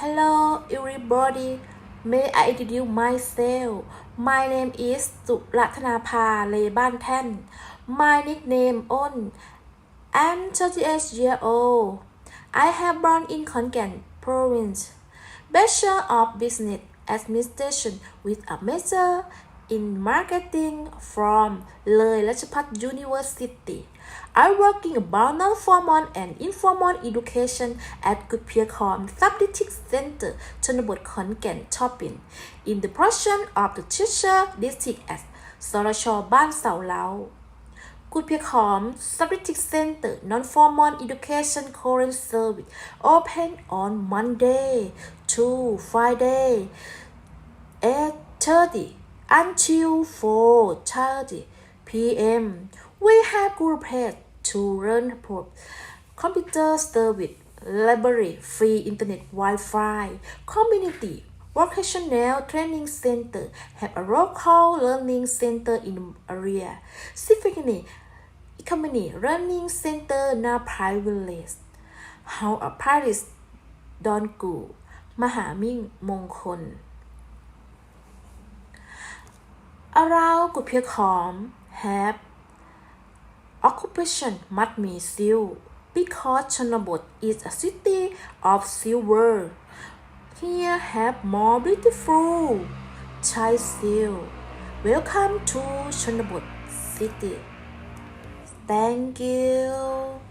Hello, everybody. May I introduce myself? My name is สุรัตนาภา เลบ้านแท่น My nickname on. I'm 38 years old. I have born in Khon Kaen province. Bachelor of Business Administration with a major in marketing from Le Lachapat University. I work in about non-formal and informal education at Gupyakon Subdistrict Center, Chonabut Konken, Chopin, in the portion of the teacher district as Sorosho Ban Sao Lao. Gupyakon Subdistrict Center Non-Formal Education Current Service open on Monday to Friday, at 8.30 until 4.30 p.m. We have group head to learn computer service, library, free internet Wi-Fi, community, vocational training center, have a local learning center in area, Specifically, Company Learning Center now private How a Paris Don Gu Mahaming Mongkon around của việc have occupation must be still because Chonobot is a city of silver. Here have more beautiful Chai seal. Welcome to Chonobot City. Thank you.